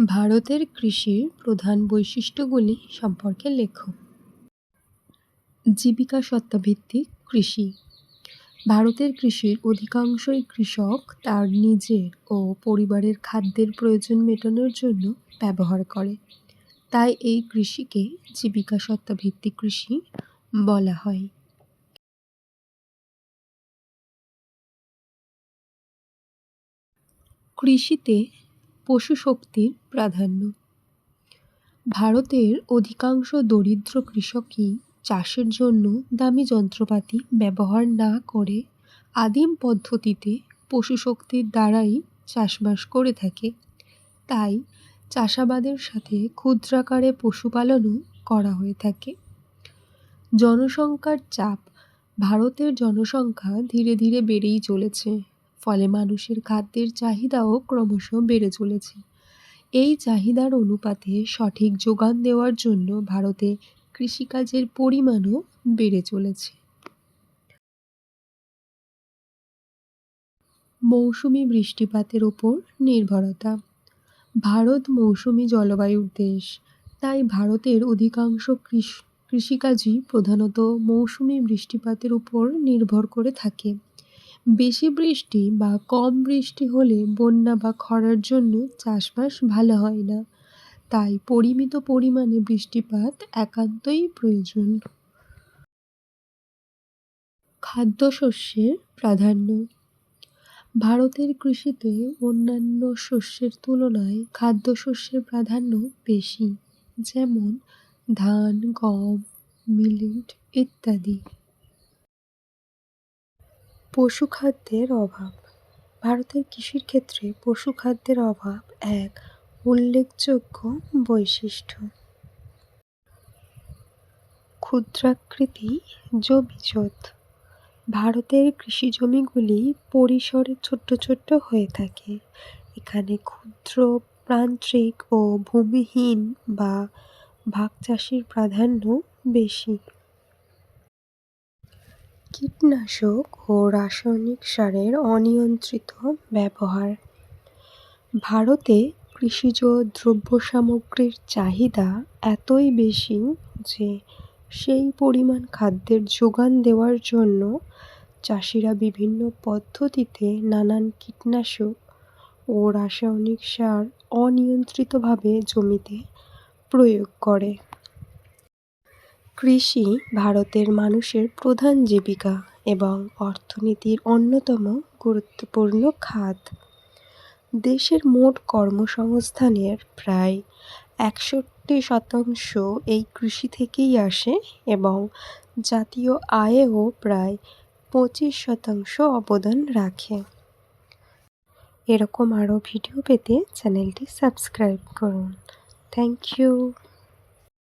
ভারতের কৃষির প্রধান বৈশিষ্ট্যগুলি সম্পর্কে লেখো। জীবিকা সত্তাভিত্তিক কৃষি। ভারতের কৃষির অধিকাংশই কৃষক তার নিজের ও পরিবারের খাদ্যের প্রয়োজন মেটানোর জন্য ব্যবহার করে। তাই এই কৃষিকে জীবিকা সত্তাভিত্তিক কৃষি বলা হয়। কৃষিতে পশু শক্তির প্রাধান্য। ভারতের অধিকাংশ দরিদ্র কৃষকই চাষের জন্য দামি যন্ত্রপাতি ব্যবহার না করে আদিম পদ্ধতিতে পশু শক্তির দ্বারাই চাষবাস করে থাকে। তাই চাষাবাদের সাথে ক্ষুদ্রাকারে পশুপালনও করা হয়ে থাকে। জনসংখ্যার চাপ ভারতের জনসংখ্যা ধীরে ধীরে বেড়েই চলেছে। ফলে মানুষের খাদ্যের চাহিদাও ক্রমশ বেড়ে চলেছে। এই চাহিদার অনুপাতে সঠিক যোগান দেওয়ার জন্য ভারতে কৃষিকাজের পরিমাণও বেড়ে চলেছে। মৌসুমি বৃষ্টিপাতের ওপর নির্ভরতা। ভারত মৌসুমি জলবায়ুর দেশ, তাই ভারতের অধিকাংশ কৃষিকাজই প্রধানত মৌসুমি বৃষ্টিপাতের উপর নির্ভর করে থাকে। বেশি বৃষ্টি বা কম বৃষ্টি হলে বন্যা বা খরার জন্য চাষবাস ভালো হয় না। তাই পরিমিত পরিমাণে বৃষ্টিপাত একান্তই প্রয়োজন। খাদ্যশস্যের প্রাধান্য। ভারতের কৃষিতে অন্যান্য শস্যের তুলনায় খাদ্যশস্যের প্রাধান্য বেশি, যেমন ধান, গম, মিলেট ইত্যাদি। পশুখাদ্যের অভাব। ভারতের কৃষির ক্ষেত্রে পশুখাদ্যের অভাব এক উল্লেখযোগ্য বৈশিষ্ট্য। ক্ষুদ্রাকৃতি জমিজট ভারতের কৃষি জমিগুলি পরিসরে ছোট্ট ছোট্ট হয়ে থাকে। এখানে ক্ষুদ্র প্রান্তিক ও ভূমিহীন বা ভাগ চাষির প্রাধান্য বেশি। কীটনাশক ও রাসায়নিক সারের অনিয়ন্ত্রিত ব্যবহার। ভারতে কৃষিজ দ্রব্য সামগ্রীর চাহিদা এতই বেশি যে সেই পরিমাণ খাদ্যের যোগান দেওয়ার জন্য চাষিরা বিভিন্ন পদ্ধতিতে নানান কীটনাশক ও রাসায়নিক সার অনিয়ন্ত্রিতভাবে জমিতে প্রয়োগ করে। কৃষি ভারতের মানুষের প্রধান জীবিকা এবং অর্থনীতির অন্যতম গুরুত্বপূর্ণ খাত। দেশের মোট কর্মসংস্থানের প্রায় একষট্টি শতাংশ এই কৃষি থেকেই আসে এবং জাতীয় আয়েও প্রায় পঁচিশ শতাংশ অবদান রাখে। এরকম আরও ভিডিও পেতে চ্যানেলটি সাবস্ক্রাইব করুন। Thank you.